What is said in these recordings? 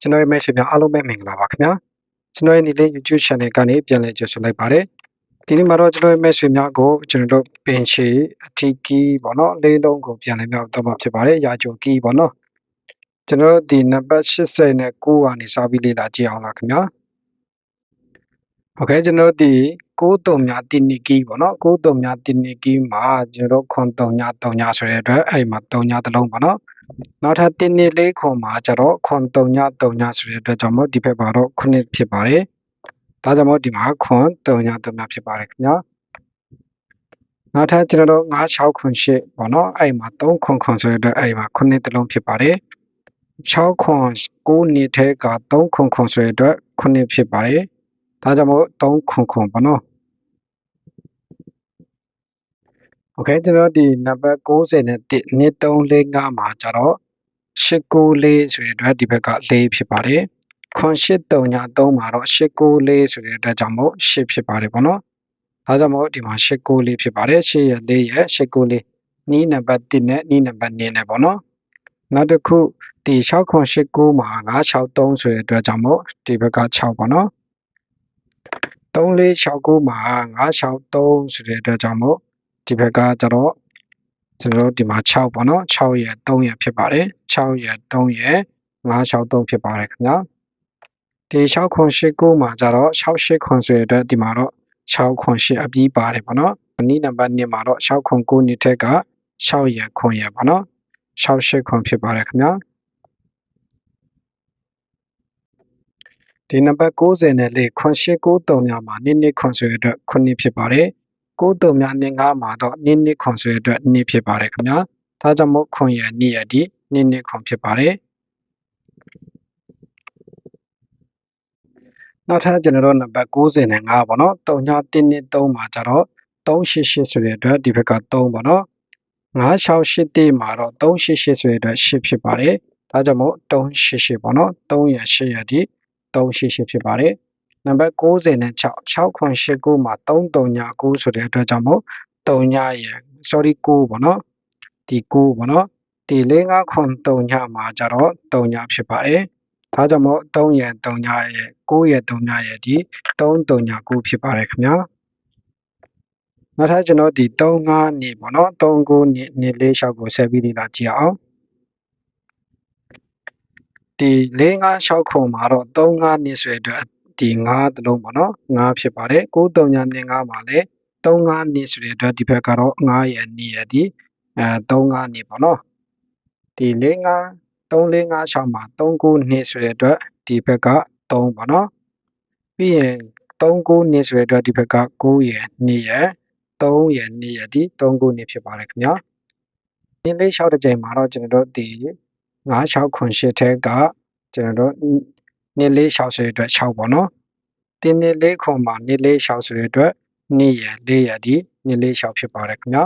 ကျွန်တော်ရဲ့မိတ်ဆွေများအားလုံးပဲမင်္ဂလာပါခင်ဗျာကျွန်တော်ရဲ့နေ့လေး YouTube channel ကနေပြန်လည်ကြိုဆိုလိုက်ပါတယ်ဒီနေ့မှာတော့ကျွန်တော်ရဲ့မိတ်ဆွေများကိုကျွန်တော်တို့ပင်ချီအထီကီးပေါ့နော်လေးလုံးကိုပြန်လည်မြောက်တော့မှာဖြစ်ပါတယ်ရာချိုကီးပေါ့နော်ကျွန်တော်တို့ဒီနံပါတ်89ကနေစပြီးလေ့လာကြည့်အောင်လားခင်ဗျာโอเคကျွန်တော်တို့ဒီ6တုံများတင်နီကီးပေါ့နော်6တုံများတင်နီကီးမှာကျွန်တော်တို့ခွန်တုံညာတုံညာဆိုတဲ့အတွက်အဲ့မှာတုံညာတစ်လုံးပေါ့နော် နောက်ထပ်တင်းနှစ်လေးခွန်မှာကျတော့ခွန်3ည3ညဆိုတဲ့အတွက်ကြောင့်မို့ဒီဘက်မှာတော့ခုနှစ်ဖြစ်ပါတယ်။ဒါကြောင့်မို့ဒီမှာခွန်3ည3ညဖြစ်ပါတယ်ခင်ဗျာ။နောက်ထပ်ကျွန်တော်တို့9 6ခွန်8ပေါ့နော်အဲ့မှာ3ခွန်ခွန်ဆိုတဲ့အတွက်အဲ့မှာခုနှစ်တစ်လုံးဖြစ်ပါတယ်။6ခွန်9နှစ်ထဲက3ခွန်ခွန်ဆိုတဲ့အတွက်ခုနှစ်ဖြစ်ပါတယ်။ဒါကြောင့်မို့3ခွန်ခွန်ပေါ့နော်။ โอเคကျွန်တော်ဒီနံပါတ်60နဲ့1နှစ်345မှာကျတော့894ဆိုတဲ့အတွက်ဒီဘက်က4ဖြစ်ပါတယ်ခွန်83ညာ3မှာတော့894ဆိုတဲ့အတွက်ကြောင့်မို့8ဖြစ်ပါတယ်ပေါ့နော်ဒါကြောင့်မို့ဒီမှာ894ဖြစ်ပါတယ်8ရဲ့4ရဲ့894နီးနံပါတ်1နဲ့နီးနံပါတ်2နဲ့ပေါ့နော်နောက်တစ်ခုဒီ6ခွန်89မှာ963ဆိုတဲ့အတွက်ကြောင့်မို့ဒီဘက်က6ပေါ့နော်3469မှာ963ဆိုတဲ့အတွက်ကြောင့်မို့ ဒီဘက်ကကျတော့ကျွန်တော်တို့ဒီမှာ6ပေါ့နော်6ရဲ့3ရဲ့ဖြစ်ပါတယ်6ရဲ့3ရဲ့963ဖြစ်ပါတယ်ခင်ဗျာဒီ6ခွန်8 9မှာကျတော့68ခွန်ဆိုတဲ့အတွက်ဒီမှာတော့6ခွန်8အပြီးပါတယ်ပေါ့နော်နီးနံပါတ်2မှာတော့6ခွန်9နှစ်ထက်က6ရဲ့ခွန်ရဲ့ပေါ့နော်68ခွန်ဖြစ်ပါတယ်ခင်ဗျာဒီနံပါတ်90နဲ့လေခွန်8 93ညမှာနည်းနည်းခွန်ဆိုတဲ့အတွက်ခုနှစ်ဖြစ်ပါတယ် ကိုးတုံများနဲ့ငါးမှာတော့နင်းနစ်ခွန်ဆိုတဲ့အတွက်နစ်ဖြစ်ပါတယ်ခင်ဗျာဒါကြောင့်မို့ခွန်ရနစ်ရဒီနင်းနစ်ခွန်ဖြစ်ပါတယ်နောက်ထပ်ကျွန်တော်တို့နံပါတ်95ပေါ့နော်3ည1နှစ်3မှာကျတော့388ဆိုတဲ့အတွက်ဒီဘက်က3ပေါ့နော်968တေးမှာတော့388ဆိုတဲ့အတွက်8ဖြစ်ပါတယ်ဒါကြောင့်မို့388ပေါ့နော်3ရ8ရဒီ388ဖြစ်ပါတယ် နံပါတ်90နဲ့6 6ခွန်8 9မှာ3 3ည9ဆိုတဲ့အတွက်ကြောင့်မို့3ညရယ် sorry 9ပေါ့နော်ဒီ9ပေါ့နော်ဒီ4 5ခွန်3ညမှာကြတော့3ညဖြစ်ပါတယ်ဒါကြောင့်မို့3ရယ်3ညရယ်9ရယ်3ညရယ်ဒီ3 3ည9ဖြစ်ပါတယ်ခင်ဗျာနောက်ထပ်ကျွန်တော်ဒီ3 5နေပေါ့နော်3 9နေနေလေးလျှောက်ကိုဆက်ပြီးလေ့လာကြည့်အောင်ဒီ4 5 6ခုမှာတော့3 5နေဆိုတဲ့အတွက် ဒီ9သလုံးပေါ့နော်9ဖြစ်ပါတယ်9 3ညာနဲ့9မှာလည်း3 5နေဆိုတဲ့အတွက်ဒီဘက်ကတော့9ရဲ့2ရဲ့ဒီအဲ3 5နေပေါ့နော်ဒီ4 5 3 4 5 6မှာ3 9နေဆိုတဲ့အတွက်ဒီဘက်က3ပေါ့နော်ပြီးရင်3 9နေဆိုတဲ့အတွက်ဒီဘက်က9ရဲ့2ရဲ့3ရဲ့2ရဲ့ဒီ3 9နေဖြစ်ပါတယ်ခင်ဗျာဒီလေး6တစ်ကြိမ်မှာတော့ကျွန်တော်တို့ဒီ9 6ခွန်8ထဲကကျွန်တော်တို့ နှစ်လေး6ဆိုတဲ့အတွက်6ပေါ့နော်တင်းနှစ်လေးခွန်မှာနှစ်လေး6ဆိုတဲ့အတွက်နှစ်ရလေးရဒီနှစ်လေး6ဖြစ်ပါတယ်ခင်ဗျာ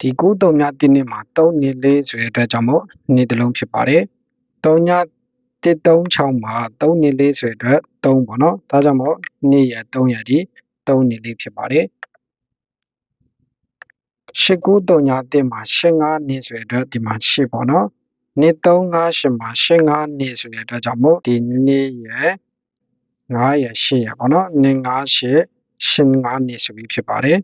ဒီ9တုံများတင်းနှစ်မှာ3နှစ်လေးဆိုတဲ့အတွက်ကြောင့်မို့နှစ်တလုံးဖြစ်ပါတယ်3ည136မှာ3နှစ်လေးဆိုတဲ့အတွက်3ပေါ့နော်ဒါကြောင့်မို့နှစ်ရ3ရဒီ3နှစ်လေးဖြစ်ပါတယ်ရှစ်ကူးတုံညာတင်မှာရှစ်ငါးနှစ်ဆိုတဲ့အတွက်ဒီမှာရှစ်ပေါ့နော် နှစ်358မှာ85နှစ်ဆိုတဲ့အတွက်ကြောင့်မို့ဒီနှစ်ရယ်9ရယ်8ရယ်ပေါ့နော်နှစ်58 85နှစ်ဆိုပြီးဖြစ်ပါတယ်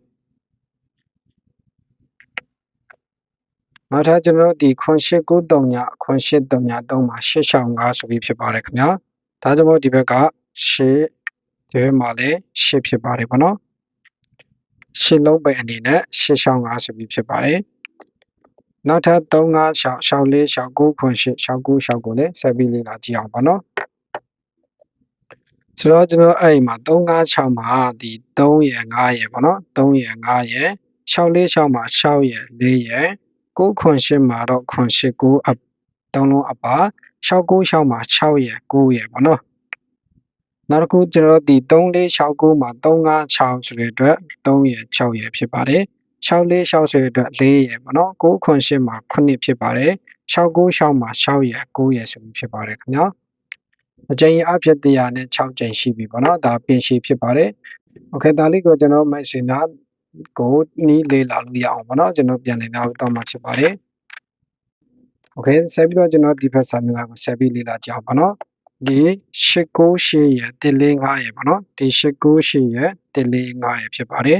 နောက်ထပ်ကျွန်တော်တို့ဒီခွန်8 9 3ညခွန်8 3ည3မှာ865ဆိုပြီးဖြစ်ပါတယ်ခင်ဗျာဒါကြောင့်မို့ဒီဘက်က8ဒီဘက်မှာလည်း8ဖြစ်ပါတယ်ပေါ့နော်8လုံးပဲအနေနဲ့865ဆိုပြီးဖြစ်ပါတယ် နောက်ထပ်356 64 69ခွန်8 69 69ကိုလည်းဆက်ပြီးလေ့လာကြည့်အောင်ပါနော်ဆိုတော့ကျွန်တော်အဲ့မှာ356မှာဒီ3ရယ်5ရယ်ပေါ့နော်3ရယ်5ရယ်646မှာ6ရယ်4ရယ်9ခွန်8မှာတော့ခွန်8 9အ3လုံးအပါ696မှာ6ရယ်9ရယ်ပေါ့နော်နောက်တစ်ခုကျွန်တော်ဒီ3469မှာ356ဆိုတဲ့အတွက်3ရယ်6ရယ်ဖြစ်ပါတယ် 646ဆိုတဲ့အတွက်4ရယ်ပေါ့နော်9ခွန်8မှာ9ဖြစ်ပါတယ်696မှာ6ရယ်9ရယ်ဆိုပြီးဖြစ်ပါတယ်ခင်ဗျာအကြိမ်အဖြစ်100နဲ့6ကြိမ်ရှိပြီပေါ့နော်ဒါပင်ရှိဖြစ်ပါတယ်โอเคဒါလေးကိုကျွန်တော်မိုက်ဆွေများကိုနီးလေးလာလို့ရအောင်ပေါ့နော်ကျွန်တော်ပြန်လည်များတော့မှဖြစ်ပါတယ် โอเคဆက်ပြီးတော့ကျွန်တော်ဒီဘက်စာမျက်နှာကိုဆက်ပြီးလေ့လာကြအောင်ပါနော်ဒီ898ရဲ့145ရဲ့ပေါ့နော်ဒီ898ရဲ့145ရဲ့ဖြစ်ပါတယ်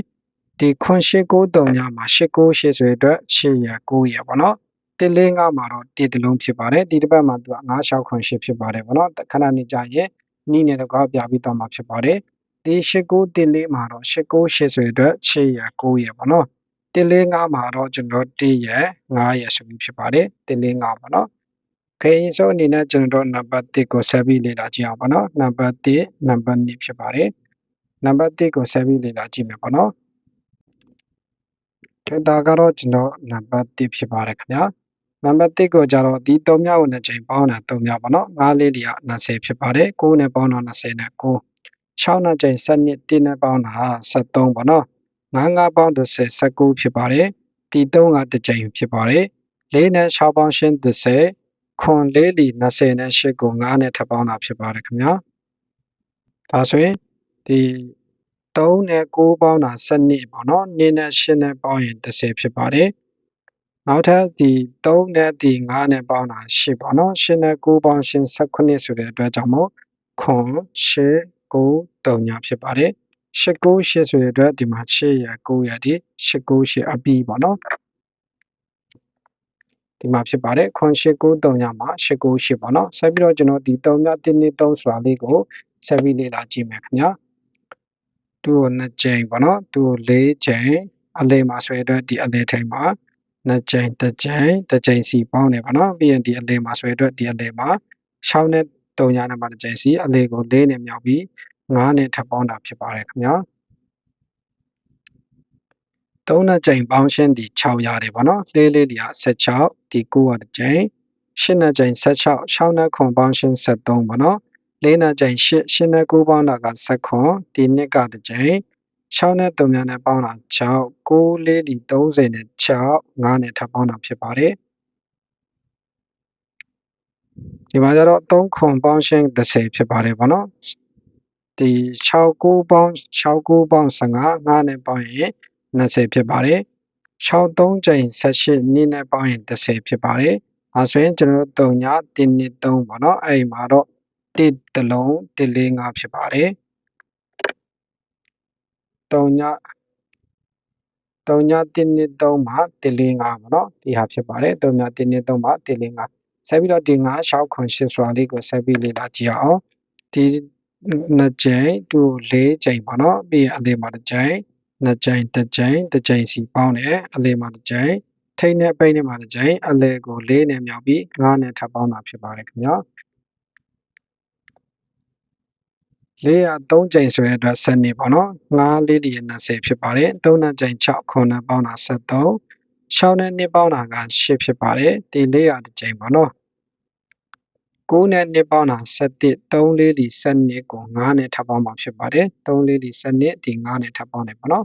ဒီ9893ညမှာ898ဆိုတဲ့အတွက်8ရဲ့9ရဲ့ပေါ့နော်145မှာတော့1တလုံးဖြစ်ပါတယ်ဒီတစ်ပတ်မှာသူက9698ဖြစ်ပါတယ်ပေါ့နော်ခဏနေကြရင်နီးနေတဲ့ကောက်ပြပြီးတော့မှာဖြစ်ပါတယ်ဒီ8914မှာတော့898ဆိုတဲ့အတွက်8ရဲ့9ရဲ့ပေါ့နော်145မှာတော့ကျွန်တော်1ရဲ့9ရဲ့ဆိုပြီးဖြစ်ပါတယ်145ပေါ့နော်ခေရင်ဆိုအနေနဲ့ကျွန်တော်နံပါတ်1ကိုဆက်ပြီးလေ့လာကြည့်အောင်ပေါ့နော်နံပါတ်1နံပါတ်2ဖြစ်ပါတယ်နံပါတ်1ကိုဆက်ပြီးလေ့လာကြည့်မယ်ပေါ့နော် ခေတာကတော့ကျွန်တော်နံပါတ်1ဖြစ်ပါတယ်ခင်ဗျာနံပါတ်1ကိုကြတော့ဒီ3မြောက်နဲ့ချိန်ပေါင်းတာ3မြောက်ပေါ့နော်9လေးတွေက20ဖြစ်ပါတယ်9နဲ့ပေါင်းတော့20နဲ့9 6နဲ့ချိန်7နှစ်1နဲ့ပေါင်းတာ73ပေါ့နော်9 9ပေါင်း30 19ဖြစ်ပါတယ်ဒီ3ကတစ်ချိန်ဖြစ်ပါတယ်4နဲ့6ပေါင်းရှင်း30ခွန်လေးလီ20နဲ့8ကို9နဲ့ထပ်ပေါင်းတာဖြစ်ပါတယ်ခင်ဗျာဒါဆိုရင်ဒီ 3နဲ့9ပေါင်းတာ12ပေါ့နော်2နဲ့8နဲ့ပေါင်းရင်30ဖြစ်ပါတယ်နောက်ထပ်ဒီ3နဲ့ဒီ9နဲ့ပေါင်းတာ8ပေါ့နော်8နဲ့9ပေါင်းရှင်း18ဆိုတဲ့အတွက်ကြောင့်မို့ခွန်8 9 3ညာဖြစ်ပါတယ်8 9 8ဆိုတဲ့အတွက်ဒီမှာ8ရ9ရဒီ8 9 8အပြီးပေါ့နော်ဒီမှာဖြစ်ပါတယ်ခွန်893ညမှာ898ပေါ့နော်ဆက်ပြီးတော့ကျွန်တော်ဒီ3ည1နှစ်3ဆိုတာလေးကိုဆက်ပြီးလေ့လာကြည့်မယ်ခင်ဗျာ သူ့ကို2ကြိမ်ပေါ့နော်သူ့ကို4ကြိမ်အလဲမှာဆွဲအတွက်ဒီအလဲထိန်မှာ2ကြိမ်1ကြိမ်1ကြိမ်စီပေါင်းတယ်ပေါ့နော်ပြီးရင်ဒီအလဲမှာဆွဲအတွက်ဒီအလဲမှာ6နဲ့3ညနဲ့မှာ1ကြိမ်စီအလဲကို4နဲ့မြောက်ပြီး9နဲ့ထပ်ပေါင်းတာဖြစ်ပါတယ်ခင်ဗျာ3နှစ်ကြိမ်ပေါင်းရှင်းဒီ6ရတယ်ပေါ့နော်လေးလေးတွေက16ဒီ9ကတစ်ကြိမ်8နှစ်ကြိမ်16 6နှစ်ခွန်ပေါင်းရှင်း73ပေါ့နော် 4နှစ်ကြိမ်8 8နဲ့9ပေါင်းတာက7ခွန်ဒီနှစ်ကတစ်ကြိမ်6နဲ့3နဲ့ပေါင်းတာ6 9လေးဒီ30နဲ့6 9နဲ့ထပ်ပေါင်းတာဖြစ်ပါတယ်ဒီမှာကျတော့3ခွန်ပေါင်းရှင်း30ဖြစ်ပါတယ်ပေါ့နော်ဒီ6 9ပေါင်း6 9ပေါင်း15 9နဲ့ပေါင်းရင်20ဖြစ်ပါတယ်6 3ချိန်18နည်းနဲ့ပေါင်းရင်30ဖြစ်ပါတယ်အဲဆိုရင်ကျွန်တော်တို့3ည1နှစ်3ပေါ့နော်အဲ့ဒီမှာတော့ 1တလုံး145ဖြစ်ပါတယ်3ည3ည1နှစ်3မှာ145ပေါ့နော်ဒီဟာဖြစ်ပါတယ်3ည1နှစ်3မှာ145ဆက်ပြီးတော့ဒီ9 6ခွန်8ဆိုတာလေးကိုဆက်ပြီးလေ့လာကြည့်အောင်ဒီနှစ်ကြိမ်တူ၄ကြိမ်ပေါ့နော်ပြီးရင်အလေးမှာတစ်ကြိမ်နှစ်ကြိမ်တစ်ကြိမ်တစ်ကြိမ်စီပေါင်းတယ်အလဲမှာတစ်ကြိမ်ထိတ်နဲ့ပိတ်နဲ့မှာတစ်ကြိမ်အလဲကို၄နဲ့မြောက်ပြီး9နဲ့ထပ်ပေါင်းတာဖြစ်ပါတယ်ခင်ဗျာ လေးရ3ကြိမ်ဆိုတဲ့အတွက်7နှစ်ပေါ့နော်9လေးဒီ20ဖြစ်ပါတယ်3နဲ့ကြိမ်6ခုနဲ့ပေါင်းတာ73 6နဲ့နှစ်ပေါင်းတာက8ဖြစ်ပါတယ်ဒီလေးရတစ်ကြိမ်ပေါ့နော်9နဲ့နှစ်ပေါင်းတာ7 3လေးဒီ7နှစ်ကို9နဲ့ထပ်ပေါင်းမှာဖြစ်ပါတယ်3လေးဒီ7နှစ်ဒီ9နဲ့ထပ်ပေါင်းတယ်ပေါ့နော်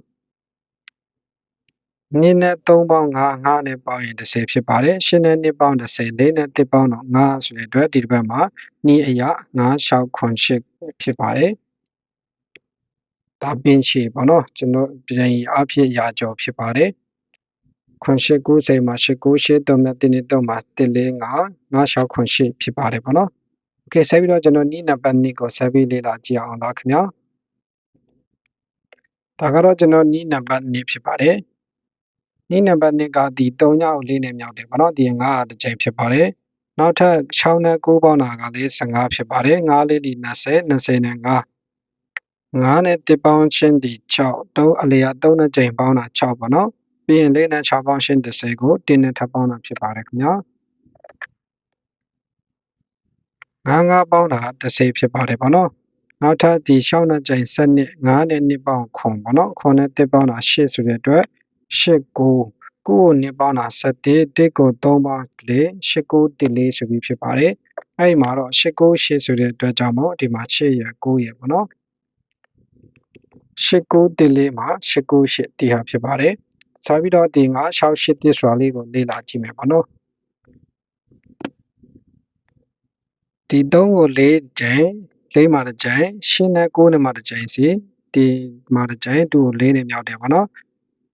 2နဲ့3ပေါင်း5 5နဲ့ပေါင်းရင်10ဖြစ်ပါတယ်8နဲ့2ပေါင်း10 4နဲ့1ပေါင်းတော့5ဆိုတဲ့အတွက်ဒီတစ်ပတ်မှာ2အရာ5 6ခွန်8ဖြစ်ပါတယ်ဒါပင်ချေပေါ့နော်ကျွန်တော်ပြန်အဖြစ်ရာကျော်ဖြစ်ပါတယ်ခွန်8 90မှာ8 9 8 3နဲ့1နဲ့3မှာ1 4 5 5 6ခွန်8ဖြစ်ပါတယ်ပေါ့နော်โอเคဆက်ပြီးတော့ကျွန်တော်နီးနံပါတ်2ကိုဆက်ပြီးလေ့လာကြည့်အောင်လားခင်ဗျာဒါကတော့ကျွန်တော်နီးနံပါတ်2ဖြစ်ပါတယ် နည်းနံပါတ်2ကဒီ3ညောက်လေးနဲ့မြောက်တယ်ပေါ့နော်ဒီ9ကတစ်ချိန်ဖြစ်ပါတယ်နောက်ထပ်6နဲ့9ပေါင်းတာကလေး15ဖြစ်ပါတယ်9လေးဒီ20 20နဲ့9 9နဲ့1ပေါင်းချင်းဒီ6 3အလျာ3နဲ့ချိန်ပေါင်းတာ6ပေါ့နော်ပြီးရင်4နဲ့6ပေါင်းရှင်း30ကို1နဲ့ထပ်ပေါင်းတာဖြစ်ပါတယ်ခင်ဗျာ9 9ပေါင်းတာ30ဖြစ်ပါတယ်ပေါ့နော်နောက်ထပ်ဒီ6နဲ့ချိန်7နဲ့9နဲ့2ပေါင်းခွန်ပေါ့နော်ခွန်နဲ့1ပေါင်းတာ8ဆိုတဲ့အတွက် 8 9 9ကို2ပေါင်းတာ7 1ကို3ပေါင်း4 8 9 1 4ဆိုပြီးဖြစ်ပါတယ်အဲ့ဒီမှာတော့8 9 8ဆိုတဲ့အတွက်ကြောင့်မို့ဒီမှာ8ရယ်9ရယ်ပေါ့နော်8 9 1 4မှာ8 9 8ဒီဟာဖြစ်ပါတယ်ဆက်ပြီးတော့ဒီ9 6 8 1ဆိုတာလေးကိုလေ့လာကြည့်မယ်ပေါ့နော်ဒီ3ကို4ကြိမ်4မှာတစ်ကြိမ်8နဲ့9နဲ့မှာတစ်ကြိမ်စီဒီမှာတစ်ကြိမ်2ကို4နဲ့မြောက်တယ်ပေါ့နော်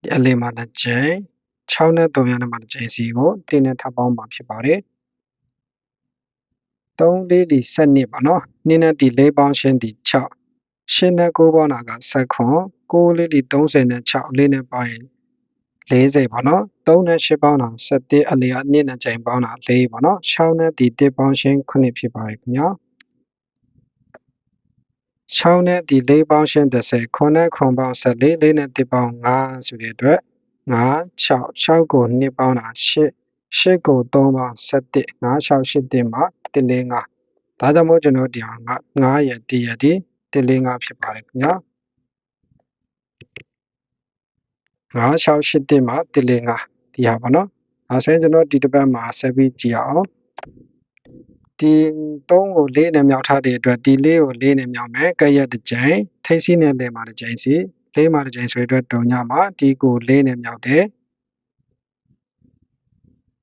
ဒီအလင်းမှာတစ်ကြိမ်6နဲ့3နဲ့မှာတစ်ကြိမ်စီကိုတင်းနဲ့ထပ်ပေါင်းမှာဖြစ်ပါတယ်3 4ဒီ12ပေါ့နော်2နဲ့ဒီ4ပေါင်းရှင်းဒီ6 8နဲ့9ပေါင်းတာက19 9လေးဒီ30နဲ့6လေးနဲ့ပေါင်းရင်40ပေါ့နော်3နဲ့8ပေါင်းတာ17အလျာ2နဲ့ချိန်ပေါင်းတာ4ပေါ့နော်6နဲ့ဒီ1ပေါင်းရှင်း9ဖြစ်ပါတယ်ခင်ဗျာ 6နဲ့ဒီ4ပေါင်းရှင်း30 9နဲ့9ပေါင်း14 4နဲ့1ပေါင်း5ဆိုတဲ့အတွက်5 6 6ကို2ပေါင်းတာ8 8ကို3ပေါင်း17 5 6 8တင်မှာ145ဒါကြောင့်မို့ကျွန်တော်ဒီမှာ9ရယ်1ရယ်ဒီ145ဖြစ်ပါတယ်ခင်ဗျာ9 6 8တင်မှာ145ဒီဟာပေါ့နော်အဲဆိုရင်ကျွန်တော်ဒီတစ်ပတ်မှာဆက်ပြီးကြည့်အောင် ဒီ3ကို4နဲ့မြောက်ထားတဲ့အတွက်ဒီ4ကို4နဲ့မြောက်မယ်ကဲ့ရက်တစ်ကြိမ်ထိပ်စီးနဲ့လဲမှာတစ်ကြိမ်စီ4မှာတစ်ကြိမ်ဆိုတဲ့အတွက်တုံညမှာဒီကို4နဲ့မြောက်တယ်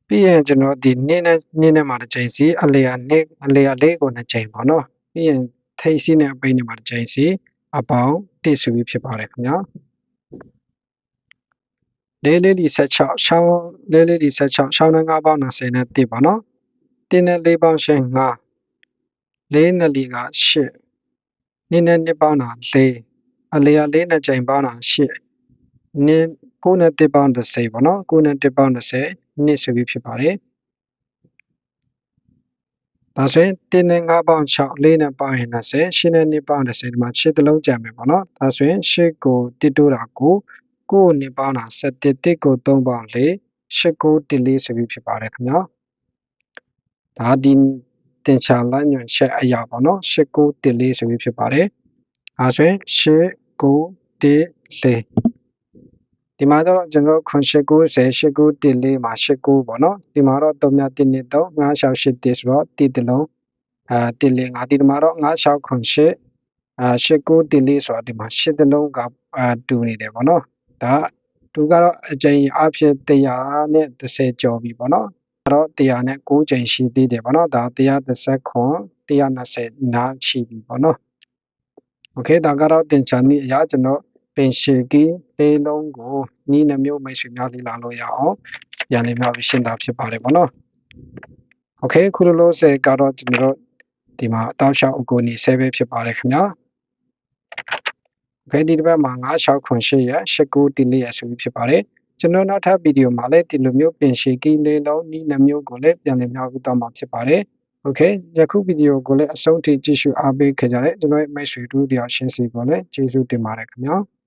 ပြီးရင်ကျွန်တော်ဒီနေ့နဲ့နေ့နဲ့မှာတစ်ချိန်စီအလျာနေ့အလျာလေးကိုနှစ်ချိန်ပေါ့နော်ပြီးရင်ထိပ်စီးနဲ့အပိန်းနဲ့မှာတစ်ချိန်စီအပေါင်းတစ်ဆိုပြီးဖြစ်ပါတယ်ခင်ဗျာလေးလေးဒီ16ရှောင်းလေးလေးဒီ16ရှောင်းနဲ့9ပေါင်း20နဲ့1ပေါ့နော် 1နဲ့4ပေါင်းရှင်း9 4နဲ့4က8နှစ်နဲ့2ပေါင်းတာ4အလျာ4နဲ့ချိန်ပေါင်းတာ8နှစ်9နဲ့1ပေါင်း30ပေါ့နော်9နဲ့1ပေါင်း30နှစ်ဆိုပြီးဖြစ်ပါတယ်ဒါဆိုရင်1နဲ့5ပေါင်း6 4နဲ့ပေါင်းရင်20 8နဲ့2ပေါင်း30ဒီမှာ6တလုံးကြံမယ်ပေါ့နော်ဒါဆိုရင်8ကို1တိုးတာ9 9ကို2ပေါင်းတာ7 1ကို3ပေါင်း4 8ကို1 4ဆိုပြီးဖြစ်ပါတယ်ခင်ဗျာ ဒါဒီတင်ချာလိုက်ညွန်ချက်အရာပေါ့နော်8ကို1 4ဆိုပြီးဖြစ်ပါတယ်ဒါဆိုရင်8ကို1 4ဒီမှာတော့ကျွန်တော်ခွန်၈9 10 8 9 1 4မှာ8 9ပေါ့နော်ဒီမှာတော့3မြ1 2 3 5 6 8 1ဆိုတော့1တလုံးအာ1 4 5ဒီမှာတော့5 6ခွန်8အာ8 9 1 4ဆိုတော့ဒီမှာ8တလုံးကအာတူနေတယ်ပေါ့နော်ဒါသူကတော့အကြိမ်အဖြစ်100နဲ့30ကျော်ပြီပေါ့နော်အဲ့ တော့100နဲ့9ကြိမ်ရှိသေးတယ်ပေါ့နော်ဒါ130ခွန်120နားရှိပြီပေါ့နော်โอเคဒါကတော့တင်ချာနည်းအရာကျွန်တော်ပင်ရှေကီလေးလုံးကိုနီးနှမျိုးမိတ်ဆွေများလေ့လာလို့ရအောင်ပြန်လေးများပြီးရှင်းတာဖြစ်ပါတယ်ပေါ့နော်โอเคခုလိုလို့ဆယ်ကတော့ကျွန်တော်တို့ဒီမှာအတောက်လျှောက်အကိုနီဆဲပဲဖြစ်ပါတယ်ခင်ဗျာโอเคဒီတစ်ပတ်မှာ96ခွန်8ရ89တီလေးရဆိုပြီးဖြစ်ပါတယ် ကျွန်တော်နောက်ထပ်ဗီဒီယိုမှာလည်းဒီလိုမျိုးပင်ရှိကိနေလုံးဤနှမျိုးကိုလည်းပြန်လည်မျှဝေသွားမှာဖြစ်ပါတယ်။ Okay ယခုဗီဒီယိုကိုလည်းအဆုံးထိကြည့်ရှုအားပေးခဲ့ကြတဲ့ကျွန်တော်ရဲ့မိတ်ဆွေတို့တရားရှင်စီကိုလည်းကျေးဇူးတင်ပါတယ်ခင်ဗျာ။